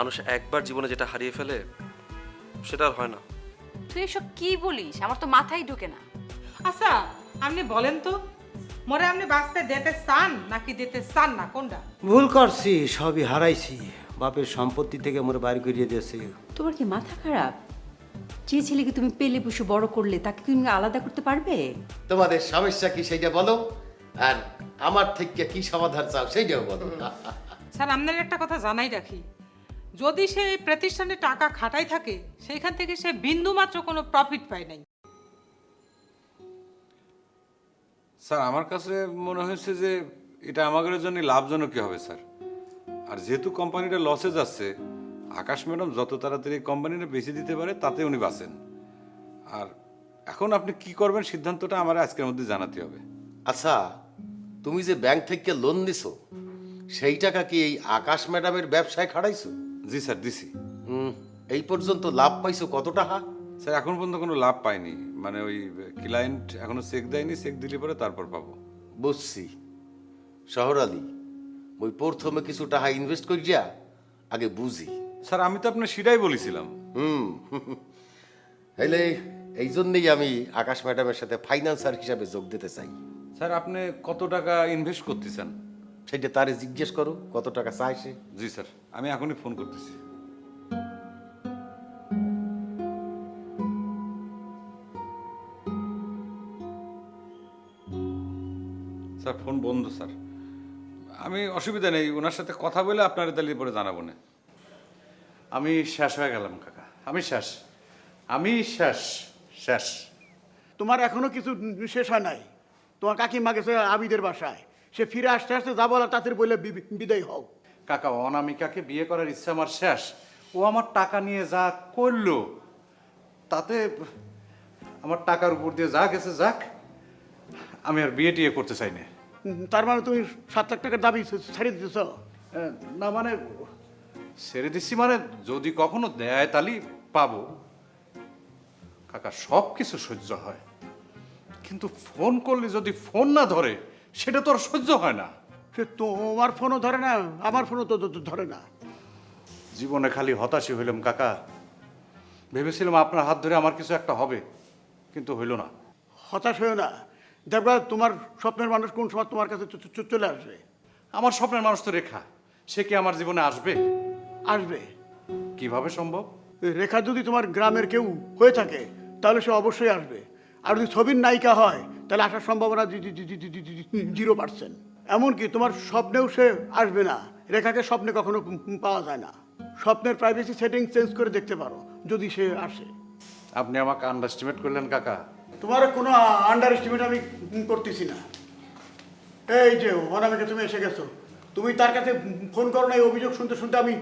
মানুষ একবার জীবনে যেটা হারিয়ে ফেলে সেটা আর হয় না। তুই এসব কি বলিস? আমার তো মাথায় ঢোকে না। আচ্ছা আপনি বলেন তো মরে আপনি বাঁচতে দিতে চান নাকি দিতে চান না? কোনটা? ভুল করছি সবই হারাইছি। বাপের সম্পত্তি থেকে মোর বাড়ি করিয়ে দিয়েছে। তোমার কি মাথা খারাপ? যে ছেলেকে তুমি পেলে বসে বড় করলে তাকে তুমি আলাদা করতে পারবে? তোমাদের সমস্যা কি সেইটা বলো আর আমার থেকে কি সমাধান চাও সেইটাও বলো। স্যার আপনার একটা কথা জানাই রাখি। যদি সে এই প্রতিষ্ঠানে টাকা খাটাই থাকে সেইখান থেকে সে বিন্দু মাত্র কোনো প্রফিট পায় নাই। স্যার আমার কাছে মনে হয়েছে যে এটা আমাদের জন্য লাভজনকই হবে স্যার। আর যেহেতু কোম্পানিটা লসে যাচ্ছে আকাশ ম্যাডাম যত তাড়াতাড়ি কোম্পানিটা বেশি দিতে পারে তাতে উনি বাঁচেন। আর এখন আপনি কি করবেন সিদ্ধান্তটা আমার আজকের মধ্যে জানাতে হবে। আচ্ছা তুমি যে ব্যাংক থেকে লোন দিছো সেই টাকা কি এই আকাশ ম্যাডামের ব্যবসায় খাড়াইছো জি স্যার দিছি। হুম, এই পর্যন্ত লাভ পাইছো কত টাকা স্যার এখন পর্যন্ত কোনো লাভ পাইনি। মানে ওই ক্লায়েন্ট এখনও চেক দেয়নি চেক দিলে পরে তারপর পাবো। বুঝছি। শহর আলী ওই প্রথমে কিছু টাকা ইনভেস্ট করিয়া আগে বুঝি। স্যার আমি তো আপনার সেটাই বলেছিলাম। হুম হইলে এই জন্যই আমি আকাশ ম্যাডামের সাথে ফাইন্যান্সার হিসাবে যোগ দিতে চাই। স্যার আপনি কত টাকা ইনভেস্ট করতেছেন? সেটা তারে জিজ্ঞেস করো কত টাকা চায় সে? জি স্যার আমি এখনই ফোন করতেছি। স্যার ফোন বন্ধ স্যার। আমি অসুবিধা নেই ওনার সাথে কথা বলে আপনার তাহলে পরে জানাব না। আমি শেষ হয়ে গেলাম কাকা। আমি শেষ। আমি শেষ শেষ। তোমার এখনও কিছু শেষ হয় নাই? তোমার কাকিমা গেছে আবিদের বাসায়। সে ফিরে আসতে আসতে যা বলার তাদের বলে বিদায় হও। কাকা অনামিকাকে বিয়ে করার ইচ্ছা আমার শেষ। ও আমার টাকা নিয়ে যা করল তাতে আমার টাকার উপর দিয়ে যা গেছে যাক আমি আর বিয়ে টিয়ে করতে চাই না। তার মানে তুমি সাত লাখ টাকার দাবি ছেড়ে দিতেছ? না মানে ছেড়ে দিচ্ছি মানে যদি কখনো দেয় তালি পাবো। কাকা সব কিছু সহ্য হয়। কিন্তু ফোন করলে যদি ফোন না ধরে সেটা তো আর সহ্য হয় না। সে তোমার ফোনও ধরে না আমার ফোনও তো ধরে না। জীবনে খালি হতাশই হইলাম কাকা। ভেবেছিলাম আপনার হাত ধরে আমার কিছু একটা হবে কিন্তু হইল না। হতাশ হয়েও না। দেখবা তোমার স্বপ্নের মানুষ কোন সময় তোমার কাছে চ- চ- চলে আসবে? আমার স্বপ্নের মানুষ তো রেখা। সে কি আমার জীবনে আসবে? আসবে। কীভাবে সম্ভব? রেখা যদি তোমার গ্রামের কেউ হয়ে থাকে তাহলে সে অবশ্যই আসবে। আর যদি ছবির নায়িকা হয় তাহলে আসার সম্ভাবনা জিরো পার্সেন্ট। এমনকি তোমার স্বপ্নেও সে আসবে না। রেখাকে স্বপ্নে কখনো পাওয়া যায় না। স্বপ্নের প্রাইভেসি সেটিং চেঞ্জ করে দেখতে পারো যদি সে আসে। আপনি আমাকে আন্ডারস্টিমেট করলেন কাকা। তোমার কোনো আন্ডার এস্টিমেট আমি করতেছি না। এই যে অনামিকে তুমি এসে গেছো। তুমি তার কাছে ফোন করো না এই অভিযোগ শুনতে শুনতে আমি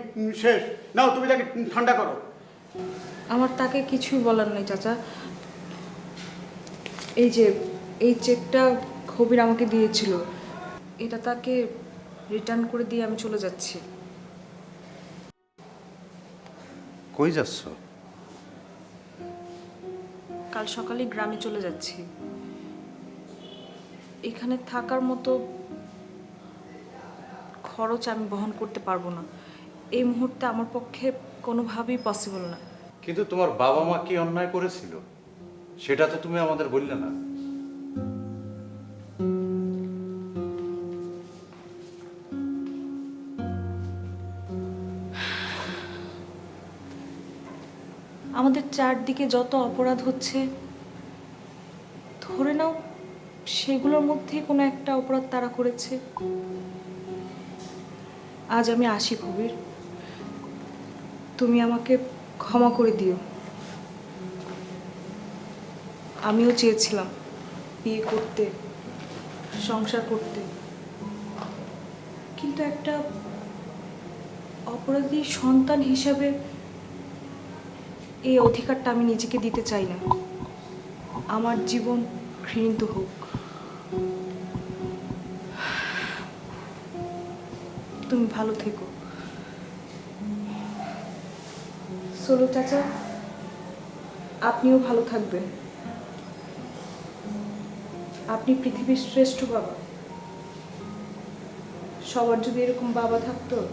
শেষ। নাও তুমি তাকে ঠান্ডা করো। আমার তাকে কিছুই বলার নেই চাচা। এই যে এই চেকটা কবির আমাকে দিয়েছিল এটা তাকে রিটার্ন করে দিয়ে আমি চলে যাচ্ছি। কই যাচ্ছ? কাল সকালে গ্রামে চলে যাচ্ছি। এখানে থাকার মতো খরচ আমি বহন করতে পারব না। এই মুহূর্তে আমার পক্ষে কোনোভাবেই পসিবল না। কিন্তু তোমার বাবা মা কি অন্যায় করেছিল? সেটা তো তুমি আমাদের বললে না। আমাদের চারদিকে যত অপরাধ হচ্ছে, ধরে নাও সেগুলোর মধ্যে কোনো একটা অপরাধ তারা করেছে। আজ আমি আসি কবির। তুমি আমাকে ক্ষমা করে দিও। আমিও চেয়েছিলাম বিয়ে করতে, সংসার করতে। কিন্তু একটা অপরাধী সন্তান হিসাবে এই অধিকারটা আমি নিজেকে দিতে চাই না। আমার জীবন ঘৃণিত হোক। তুমি ভালো থেকো। সোলো চাচা, আপনিও ভালো থাকবেন। আপনি পৃথিবীর শ্রেষ্ঠ বাবা। সবার যদি এরকম বাবা থাকতো,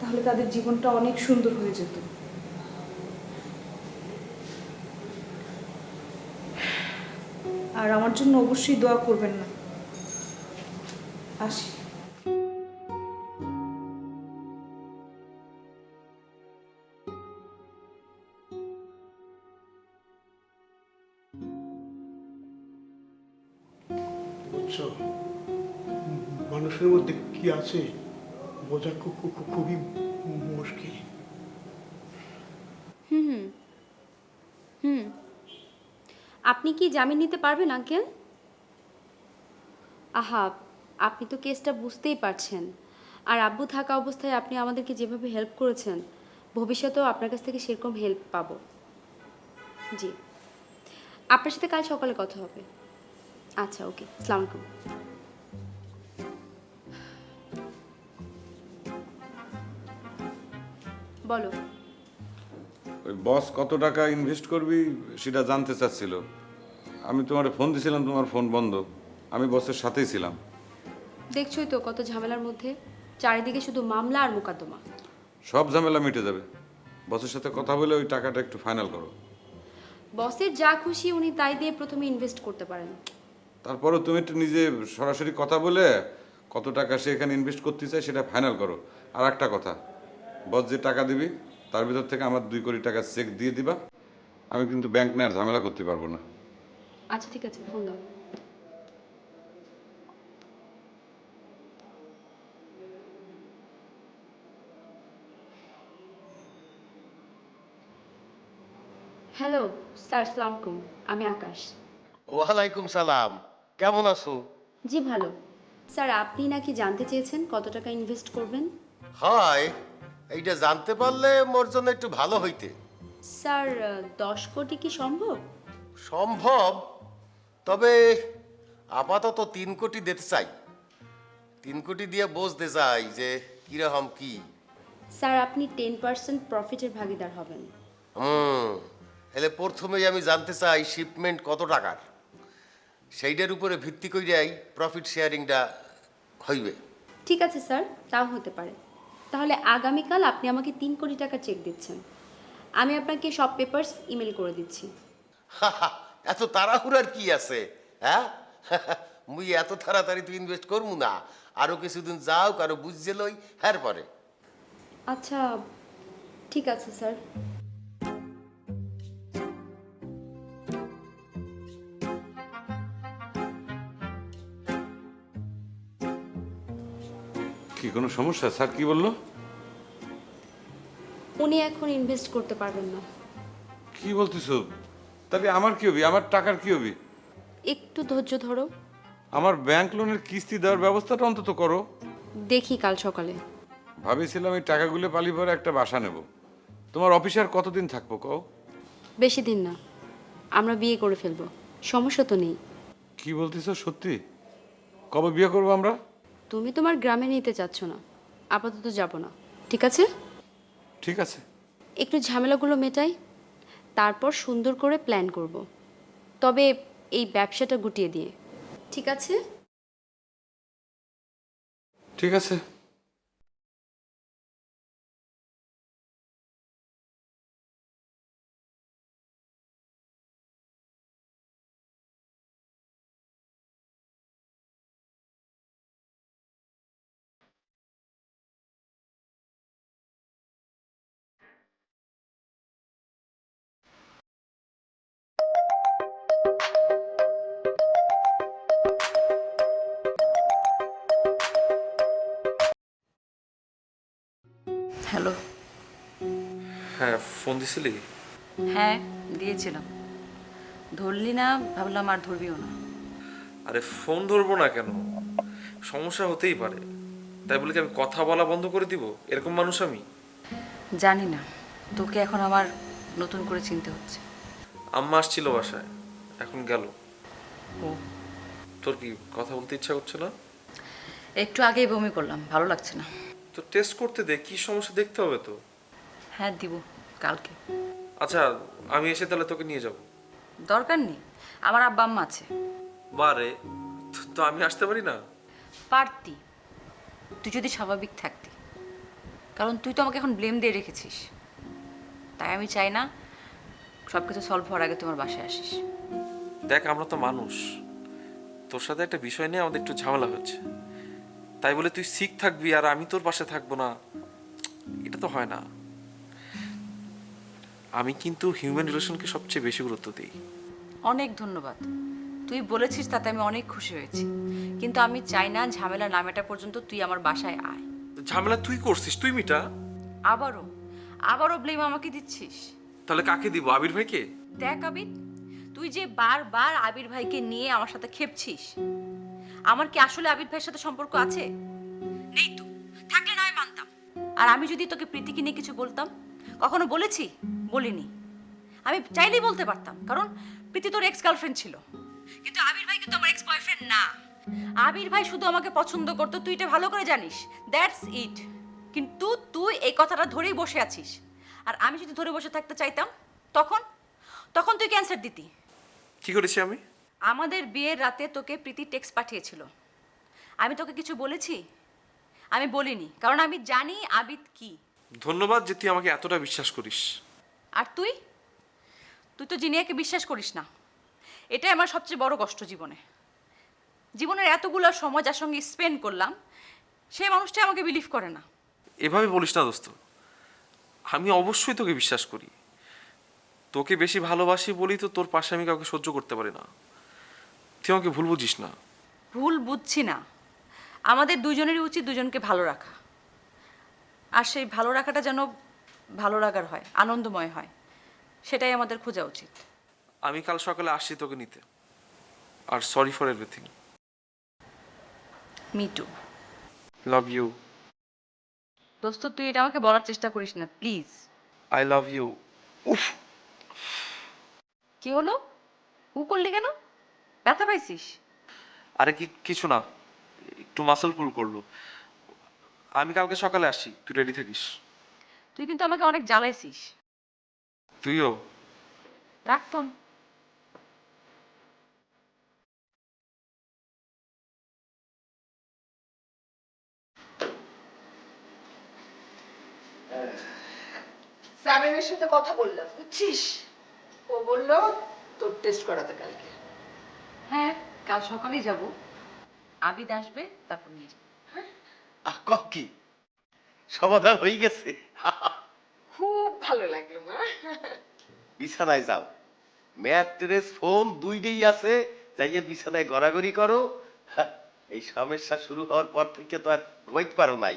তাহলে তাদের জীবনটা অনেক সুন্দর হয়ে যেত। আর আমার জন্য অবশ্যই দোয়া করবেন না। আসি। আছে, বোঝা খুব, খুব- খুব- খুবই মুশকিল। হুম আপনি কি জামিন নিতে পারবেন, আঙ্কেল? আহা, আপনি তো কেসটা বুঝতেই পারছেন। আর আব্বু থাকা অবস্থায় আপনি আমাদেরকে যেভাবে হেল্প করেছেন, ভবিষ্যতেও আপনার কাছ থেকে সেরকম হেল্প পাবো। জি। আপনার সাথে কাল সকালে কথা হবে। আচ্ছা ওকে আলাইকুম বলো। ওই বস কত টাকা ইনভেস্ট করবি সেটা জানতে চাচ্ছিল। আমি তোমার ফোন দিছিলাম তোমার ফোন বন্ধ। আমি বসের সাথেই ছিলাম। দেখছোই তো কত ঝামেলার মধ্যে। চারিদিকে শুধু মামলা আর মোকদ্দমা। সব ঝামেলা মিটে যাবে। বসের সাথে কথা বলে ওই টাকাটা একটু ফাইনাল করো। বসের যা খুশি উনি তাই দিয়ে প্রথমে ইনভেস্ট করতে পারেন। তারপরও তুমি একটু নিজে সরাসরি কথা বলে কত টাকা সে এখানে ইনভেস্ট করতে চায় সেটা ফাইনাল করো। আর একটা কথা বস যে টাকা দিবি তার ভিতর থেকে আমার দুই কোটি টাকা চেক দিয়ে দিবা। আমি কিন্তু ব্যাংক নেওয়ার ঝামেলা করতে পারব না। আচ্ছা ঠিক আছে ফোন দাও। হ্যালো স্যার আসসালামু আলাইকুম আমি আকাশ। ওয়ালাইকুম সালাম। কেমন আছো? জি ভালো। স্যার আপনি নাকি জানতে চেয়েছেন কত টাকা ইনভেস্ট করবেন? হয় এইটা জানতে পারলে মোর জন্য একটু ভালো হইতে। স্যার দশ কোটি কি সম্ভব? সম্ভব তবে আপাতত তিন কোটি দিতে চাই। তিন কোটি দিয়ে বুঝতে চাই যে কীরকম কি। স্যার আপনি টেন পার্সেন্ট প্রফিটের ভাগিদার হবেন। হুম এলে প্রথমেই আমি জানতে চাই শিপমেন্ট কত টাকার। সেইটার উপরে ভিত্তি করিয়াই প্রফিট শেয়ারিংটা হইবে। ঠিক আছে স্যার তাও হতে পারে। তাহলে আগামীকাল আপনি আমাকে তিন কোটি টাকা চেক দিচ্ছেন। আমি আপনাকে সব পেপার্স ইমেল করে দিচ্ছি। এত তাড়াহুড়ার কি আছে হ্যাঁ? মুই এত তাড়াতাড়ি তুই ইনভেস্ট করব না। আরও কিছুদিন যাও কারও বুঝছে লই হ্যার পরে। আচ্ছা ঠিক আছে স্যার কি কোনো সমস্যা? স্যার কি বলল? উনি এখন ইনভেস্ট করতে পারবেন না। কি বলতেছো? তাহলে আমার কি হবে? আমার টাকার কি হবে? একটু ধৈর্য ধরো। আমার ব্যাংক লোনের কিস্তি দেওয়ার ব্যবস্থাটা অন্তত করো। দেখি কাল সকালে। ভাবিছিলাম এই টাকাগুলো পালি পরে একটা বাসা নেব। তোমার অফিসে আর কতদিন থাকব কও? বেশি দিন না। আমরা বিয়ে করে ফেলব। সমস্যা তো নেই। কি বলতেছো সত্যি? কবে বিয়ে করব আমরা? তুমি তোমার গ্রামে নিতে চাচ্ছ না। আপাতত যাব না। ঠিক আছে? ঠিক আছে। একটু ঝামেলাগুলো মেটাই তারপর সুন্দর করে প্ল্যান করব। তবে এই ব্যবসাটা গুটিয়ে দিয়ে। ঠিক আছে? ঠিক আছে। দিছিলি? হ্যাঁ দিয়েছিলাম। ধরলি না ভাবলাম আর ধরবিও না। আরে ফোন ধরবো না কেন? সমস্যা হতেই পারে। তাই বলে কি আমি কথা বলা বন্ধ করে দিব? এরকম মানুষ আমি? জানি না। তোকে এখন আমার নতুন করে চিনতে হচ্ছে। আম্মা আসছিল বাসায়। এখন গেল। ও তোর কি কথা বলতে ইচ্ছা করছে না? একটু আগেই বমি করলাম ভালো লাগছে না। তো টেস্ট করতে দে কি সমস্যা দেখতে হবে তো? হ্যাঁ দিব। কালকে। আচ্ছা আমি এসে তাহলে তোকে নিয়ে যাব। দরকার নেই আমার আব্বা আম্মা আছে। বারে তো- আমি আসতে পারি না? পারতি তুই যদি স্বাভাবিক থাকতি। কারণ তুই তো আমাকে এখন ব্লেম দিয়ে রেখেছিস। তাই আমি চাই না সব কিছু সলভ হওয়ার আগে তোমার বাসায় আসিস। দেখ আমরা তো মানুষ। তোর সাথে একটা বিষয় নিয়ে আমাদের একটু ঝামেলা হচ্ছে। তাই বলে তুই শিখ থাকবি আর আমি তোর পাশে থাকব না। এটা তো হয় না। আমি কিন্তু হিউম্যান রিলেশনকে সবচেয়ে বেশি গুরুত্ব দিই। অনেক ধন্যবাদ। তুই বলেছিস তাতে আমি অনেক খুশি হয়েছি। কিন্তু আমি চাই না ঝামেলা নামেটা পর্যন্ত তুই আমার বাসায় আয়। ঝামেলা তুই করছিস তুই মিটা। আবারও আবারও ব্লেম আমাকে দিচ্ছিস? তাহলে কাকে দিব আবির ভাইকে? দেখ আবির তুই যে বারবার আবির ভাইকে নিয়ে আমার সাথে খেপছিস আমার কি আসলে আবির ভাইয়ের সাথে সম্পর্ক আছে? নেই তো থাকলে নয় মানতাম। আর আমি যদি তোকে প্রীতিকে নিয়ে কিছু বলতাম কখনো বলেছি? বলিনি। আমি চাইলেই বলতে পারতাম কারণ প্রীতি তোর এক্স গার্লফ্রেন্ড ছিল। কিন্তু আবির ভাই কিন্তু আমার এক্স বয়ফ্রেন্ড না। আবির ভাই শুধু আমাকে পছন্দ করতো তুই এটা ভালো করে জানিস। দ্যাটস ইট কিন্তু তুই এই কথাটা ধরেই বসে আছিস। আর আমি যদি ধরে বসে থাকতে চাইতাম তখন? তখন তুই ক্যান্সার দিতি। কি করেছি আমি? আমাদের বিয়ের রাতে তোকে প্রীতি টেক্সট পাঠিয়েছিল। আমি তোকে কিছু বলেছি? আমি বলিনি কারণ আমি জানি আবিদ কি। ধন্যবাদ যে তুই আমাকে এতটা বিশ্বাস করিস। আর তুই? তুই তো জিনিয়াকে বিশ্বাস করিস না। এটাই আমার সবচেয়ে বড় কষ্ট জীবনে। জীবনের এতগুলো সময় যার সঙ্গে স্পেন্ড করলাম সে মানুষটা আমাকে বিলিভ করে না। এভাবে বলিস না দোস্ত। আমি অবশ্যই তোকে বিশ্বাস করি। তোকে বেশি ভালোবাসি বলি তো তোর পাশে আমি কাউকে সহ্য করতে পারি না। তুই আমাকে ভুল বুঝিস না। ভুল বুঝছি না। আমাদের দুজনেরই উচিত দুজনকে ভালো রাখা। আর সেই ভালো রাখাটা যেন ভালো লাগার হয় আনন্দময় হয় সেটাই আমাদের খোঁজা উচিত। আমি কাল সকালে আসছি তোকে নিতে। আর sorry for everything me too love you দোস্ত তুই এটা আমাকে বলার চেষ্টা করিস না প্লিজ আই লাভ ইউ উফ। কি হলো? উ করলি কেন? ব্যথা পাইছিস? আরে কি কিছু না। একটু মাসল পুল করল। আমি কালকে সকালে আসি তুই রেডি থাকিস? তুই কিন্তু আমাকে অনেক জ্বালাইছিস। তুইও? রাখতাম সামিমের সাথে কথা বললাম বুঝছিস? ও বলল তোর টেস্ট করাতে কালকে। হ্যাঁ কাল সকালেই যাব। আবিদ আসবে তারপর নিয়ে কি? সমাধান হয়ে গেছে। খুব ভালো লাগল মা। বিছানায় যাও। ম্যাট্রেস ফোন দুইটাই আছে যাইয়ে বিছানায় গড়াগড়ি করো। এই সমস্যা শুরু হওয়ার পর থেকে তো আর ঘুমাইতে পারো নাই।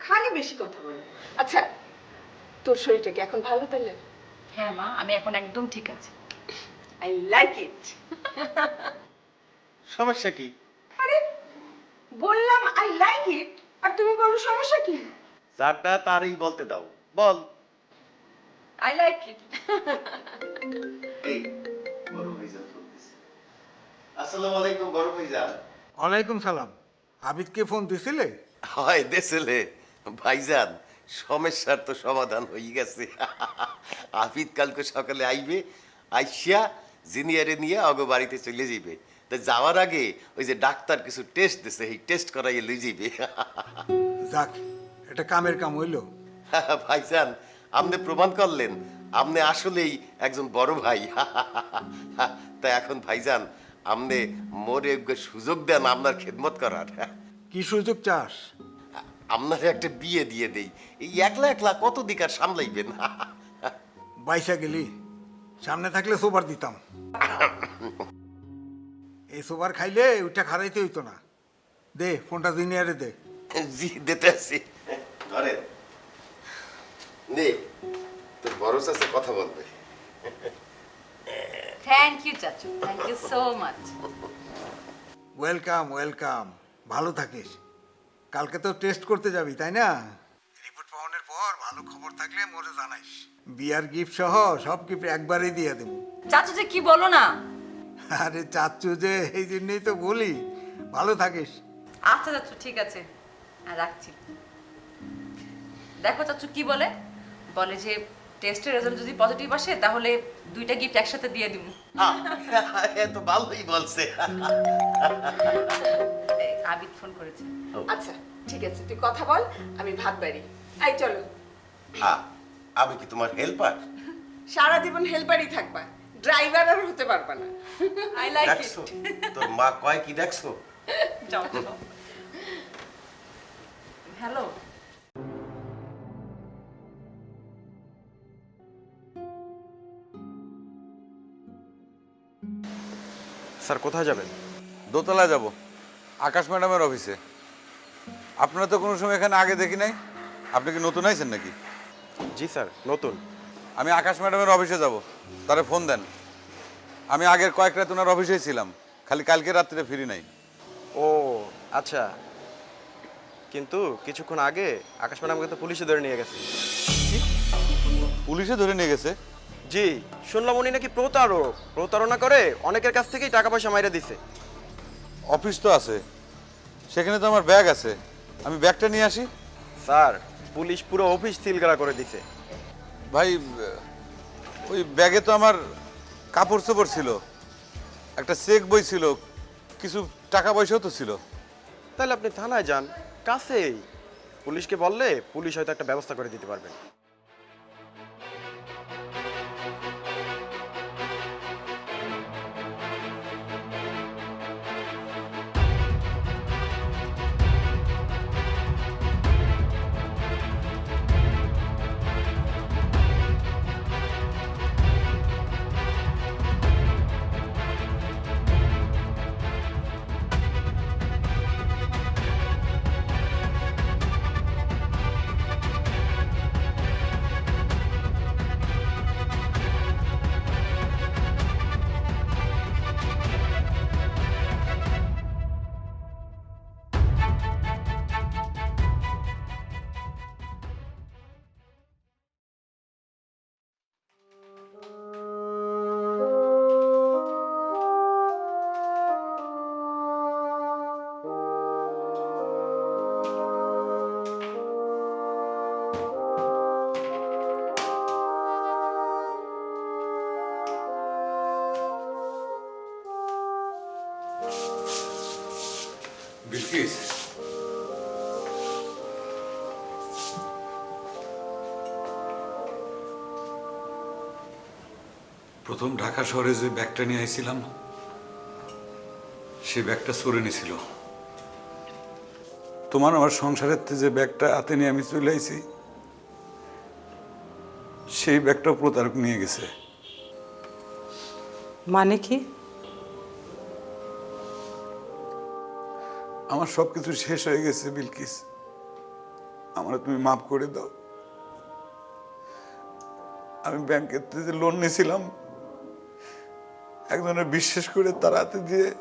খালি বেশি কথা বলে। আচ্ছা তোর শরীরটা কি এখন ভালো তাহলে? হ্যাঁ মা আমি এখন একদম ঠিক আছে। আই লাইক ইট সমস্যা কি? আরে বললাম লাইক ইট আর তুমি বলো সমস্যা কি? যারটা তারই বলতে দাও। বল। আই লাইক ইট এই বড় ভাইজান ফোন দিছে। আসসালামু আলাইকুম বড় ভাইজান ওয়ালাইকুম সালাম। আবিদকে ফোন দিছিলে? হয় দেশেলে ভাইজান সমস্যার তো সমাধান হয়ে গেছে। আফিদ কালকে সকালে আইবে আইসিয়া জিনিয়ারে নিয়ে অগ বাড়িতে চলে যাইবে। তাই যাওয়ার আগে ওই যে ডাক্তার কিছু টেস্ট দিছে এই টেস্ট করাইয়ে লই যাইবে। যাক এটা কামের কাম হইল। ভাইজান আপনি প্রমাণ করলেন আপনি আসলেই একজন বড় ভাই। তাই এখন ভাইজান আপনি মোরে সুযোগ দেন আপনার খেদমত করার। কি সুযোগ চাস? আপনার একটা বিয়ে দিয়ে দেই। এই একলা একলা কত দিক আর সামলাইবেন? বাইসা গেলি সামনে থাকলে সোবার দিতাম। এই সোবার খাইলে ওইটা খারাইতে হইতো না। দে ফোনটা দুনিয়ারে দে। জি দিতে আসি। ধরেন। নে তোর বড় চাষে কথা বলবে। থ্যাংক ইউ চাচু। Thank you so much welcome welcome ভালো থাকিস। কালকে তো টেস্ট করতে যাবি তাই না? রিপোর্ট পাওয়ানোর পর ভালো খবর থাকলে মোরে জানাইস। বিয়ার গিফট সহ সব গিফট একবারেই দিয়ে দেবো। চাচু যে কি বলো না? আরে চাচ্ছু যে এই জন্যই তো বলি। ভালো থাকিস। আচ্ছা চাচু ঠিক আছে। আর রাখছি। দেখো চাচু কি বলে? বলে যে টেস্টের রেজাল্ট যদি পজিটিভ আসে তাহলে দুইটা গিফট একসাথে দিয়ে দিব। এত ভালোই বলছে। আবিদ ফোন করেছে। আচ্ছা ঠিক আছে তুই কথা বল আমি ভাত বাড়ি। আই চলো। হ্যাঁ আমি কি তোমার হেল্পার সারা জীবন হেল্পারই থাকবা। ড্রাইভার আর হতে পারবা না। আই লাইক ইট দেখছ? তোর মা কয় কি দেখছ? যাও যাও হ্যালো স্যার কোথায় যাবেন? দোতলায় যাব আকাশ ম্যাডামের অফিসে। আপনারা তো কোনো সময় এখানে আগে দেখি নাই? আপনি কি নতুন আইছেন নাকি? জি স্যার নতুন। আমি আকাশ ম্যাডামের অফিসে যাব। তারে ফোন দেন। আমি আগের কয়েক রাত ওনার অফিসেই ছিলাম। খালি কালকে রাত্রিরে ফিরি নাই। ও আচ্ছা। কিন্তু কিছুক্ষণ আগে আকাশ ম্যাডামকে তো পুলিশে ধরে নিয়ে গেছে। পুলিশে ধরে নিয়ে গেছে? জি শুনলাম উনি নাকি প্রতারক। প্রতারণা করে অনেকের কাছ থেকেই টাকা পয়সা মাইরে দিছে। অফিস তো আছে। সেখানে তো আমার ব্যাগ আছে। আমি ব্যাগটা নিয়ে আসি। স্যার পুলিশ পুরো অফিস সিলগালা করে দিছে। ভাই, ওই ব্যাগে তো আমার কাপড় চোপড় ছিল। একটা চেক বই ছিল, কিছু টাকা পয়সাও তো ছিল। তাহলে আপনি থানায় যান, কাছেই। পুলিশকে বললে পুলিশ হয়তো একটা ব্যবস্থা করে দিতে পারবে প্রথম ঢাকা শহরে যে ব্যাগটা নিয়ে আইছিলাম সে ব্যাগটা সরে নিছিল। তোমার আমার সংসারের যে ব্যাগটা হাতে নিয়ে আমি চলে আইছি সেই ব্যাগটাও প্রতারক নিয়ে গেছে। মানে কি? আমার সব কিছু শেষ হয়ে গেছে বিলকিস। আমার তুমি মাফ করে দাও। আমি ব্যাংকের থেকে যে লোন নিয়েছিলাম একজনের বিশ্বাস করে তার হাতে দিয়ে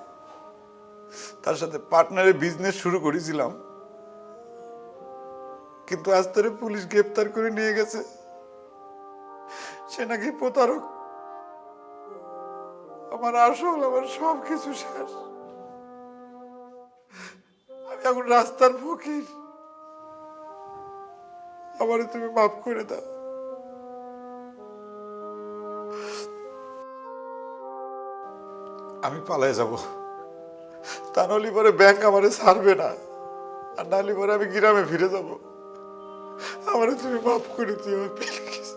তার সাথে পার্টনারে বিজনেস শুরু করেছিলাম। কিন্তু আজ তারে পুলিশ গ্রেপ্তার করে নিয়ে গেছে। সে নাকি প্রতারক। আমার আসল, আমার সব কিছু শেষ। আমি এখন রাস্তার ফকির। আমারে তুমি মাফ করে দাও। আমি পালায় যাব। তা নাহলে পরে ব্যাংক আমারে ছাড়বে না। আর নাহলে পরে আমি গ্রামে ফিরে যাব। আমারে তুমি মাফ করে দিও বিলকিস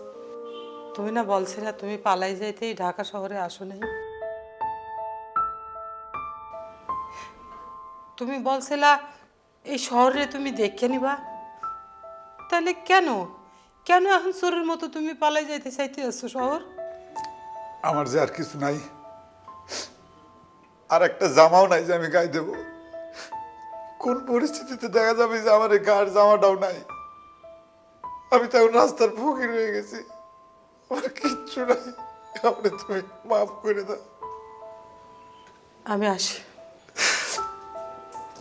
তুমি না বলছিলে তুমি পালাই যাইতেই ঢাকা শহরে আসো নাই তুমি বলছিলা এই শহরে তুমি দেখে নিবা। তাহলে কেন? কেন এখন চোরের মতো তুমি পালাই যাইতে চাইতে আছো শহর? আমার যে আর কিছু নাই। আর একটা জামাও নাই যে আমি গায়ে দেব। কোন পরিস্থিতিতে দেখা যাবে যে আমার এই গায়ের জামাটাও নাই? আমি তো এখন রাস্তার ফকির হয়ে গেছি। আমার কিচ্ছু নাই। আপনি তুমি মাফ করে দাও। আমি আসি।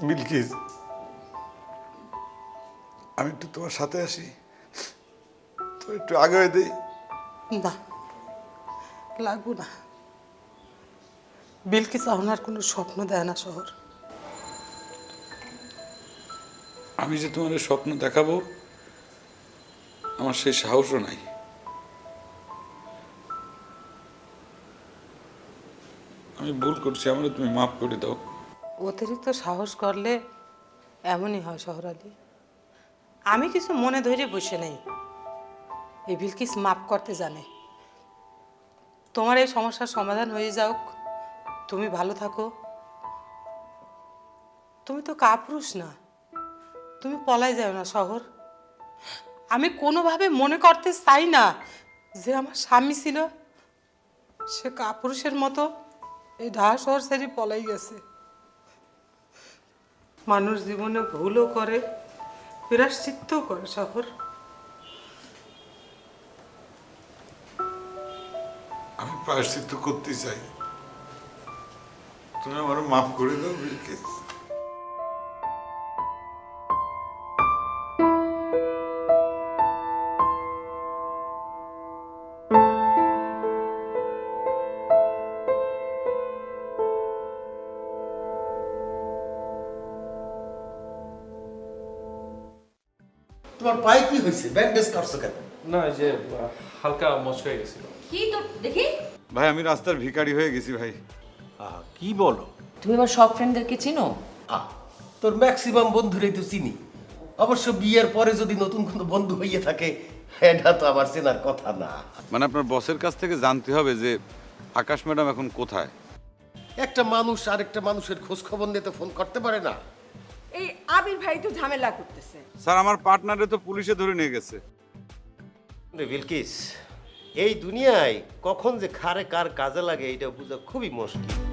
বিলকিস আমি একটু তোমার সাথে আসি। তো একটু আগে দেই। না লাগবো না। বিলকিস আপনার কোনো স্বপ্ন দেয় না শহর। আমি যে তোমার স্বপ্ন দেখাবো আমার সেই সাহসও নাই। আমি ভুল করছি আমার তুমি মাফ করে দাও। অতিরিক্ত সাহস করলে এমনই হয় শহরালি আমি কিছু মনে ধরে বসে নেই। এই বিলকিস মাফ করতে জানে। তোমার এই সমস্যার সমাধান হয়ে যাওক তুমি ভালো থাকো। তুমি তো কাপুরুষ না। তুমি পলাই যাও না শহর। আমি কোনোভাবে মনে করতে চাই না যে আমার স্বামী ছিল। সে কাপুরুষের মতো এই ঢাকা শহর ছেড়ে পলাই গেছে। মানুষ জীবনে ভুলও করে প্রাশ্চিত্তও করে শহর। আমি প্রায়শ্চিত্ত করতে চাই। তুমি আমার মাফ করে দাও বিলকিস তোমার পায়ে কি হয়েছে? ব্যান্ডেজ করছ কেন? না এই যে হালকা মচকা হয়ে গেছিল। কি তোর দেখি। ভাই আমি রাস্তার ভিখারি হয়ে গেছি ভাই। কি বলো? তুমি আমার সব ফ্রেন্ডদেরকে চিনো? আহ, তোর ম্যাক্সিমাম বন্ধুরাই তো চিনি। অবশ্য বিয়ের পরে যদি নতুন কোনো বন্ধু হইয়ে থাকে এটা তো আমার চেনার কথা না। মানে আপনার বসের কাছ থেকে জানতে হবে যে আকাশ ম্যাডাম এখন কোথায়। একটা মানুষ আরেকটা মানুষের খোঁজ খবর নিতে ফোন করতে পারে না। এই আবির ভাই তো ঝামেলা করতেছে। স্যার আমার পার্টনারে তো পুলিশে ধরে নিয়ে গেছে। রে বিলকিস এই দুনিয়ায় কখন যে খারে কার কাজে লাগে এটা বোঝা খুবই মুশকিল।